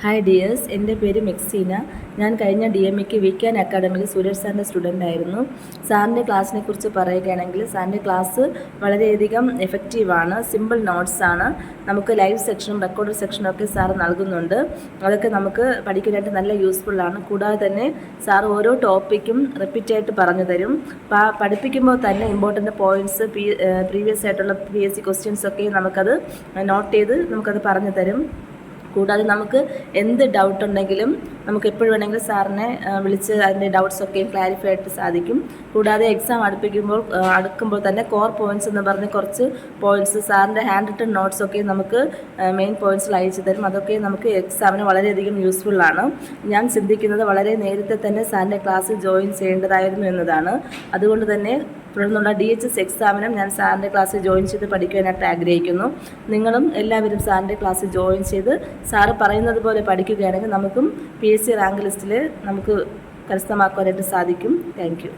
Hi dears എന്റെ പേര് മെക്സീന. ഞാൻ കഴിഞ്ഞ ഡി എം ഇക്ക് വീക്കാൻ അക്കാഡമിയിൽ സുരേഷ് സാറിന്റെ സ്റ്റുഡന്റ് ആയിരുന്നു. സാറിന്റെ ക്ലാസ്സിനെ കുറിച്ച് പറയുകയാണെങ്കിൽ സാറിന്റെ ക്ലാസ് വളരെയധികം എഫക്റ്റീവാണ് സിമ്പിൾ നോട്ട്സ് ആണ്. നമുക്ക് ലൈവ് സെക്ഷനും റെക്കോർഡ് സെക്ഷനും ഒക്കെ സാറ് നൽകുന്നുണ്ട്. അതൊക്കെ നമുക്ക് പഠിക്കാനായിട്ട് നല്ല യൂസ്ഫുൾ ആണ്. കൂടാതെ തന്നെ സാർ ഓരോ ടോപ്പിക്കും റിപ്പീറ്റായിട്ട് പറഞ്ഞു തരും. പഠിപ്പിക്കുമ്പോൾ തന്നെ ഇമ്പോർട്ടന്റ് പോയിന്റ്സ് പ്രീവിയസ് ആയിട്ടുള്ള പി എസ് സി ക്വസ്റ്റ്യൻസ് ഒക്കെ നമുക്കത് നോട്ട് ചെയ്ത് നമുക്കത് പറഞ്ഞു തരും. കൂടാതെ നമുക്ക് എന്ത് ഡൗട്ട് ഉണ്ടെങ്കിലും നമുക്ക് എപ്പോഴും വേണമെങ്കിലും സാറിനെ വിളിച്ച് അതിന്റെ ഒക്കെ ക്ലാരിഫൈ ആയിട്ട് സാധിക്കും. കൂടാതെ എക്സാം അടുപ്പിക്കുമ്പോൾ അടുക്കുമ്പോൾ തന്നെ കോർ പോയിന്റ്സ് എന്ന് പറഞ്ഞ് കുറച്ച് പോയിന്റ്സ് സാറിന്റെ ഹാൻഡ് റിട്ടൺ നോട്ട്സ് ഒക്കെ നമുക്ക് മെയിൻ പോയിന്റ്സിൽ അയച്ചു തരും. അതൊക്കെ നമുക്ക് എക്സാമിന് വളരെയധികം യൂസ്ഫുൾ ആണ്. ഞാൻ ചിന്തിക്കുന്നത് വളരെ നേരത്തെ തന്നെ സാറിന്റെ ക്ലാസ്സിൽ ജോയിൻ ചെയ്യേണ്ടതായിരുന്നു എന്നതാണ്. അതുകൊണ്ട് തന്നെ തുടർന്നുള്ള ഡി എച്ച് എസ് എക്സാമിനും ഞാൻ സാറിന്റെ ക്ലാസ്സിൽ ജോയിൻ ചെയ്ത് പഠിക്കുവാനായിട്ട് ആഗ്രഹിക്കുന്നു. നിങ്ങളും എല്ലാവരും സാറിന്റെ ക്ലാസ്സിൽ ജോയിൻ ചെയ്ത് സാറ് പറയുന്നത് പോലെ പഠിക്കുകയാണെങ്കിൽ നമുക്കും പി എസ് സി റാങ്ക് ലിസ്റ്റിൽ നമുക്ക് കരസ്ഥമാക്കുവാനായിട്ട് സാധിക്കും. താങ്ക്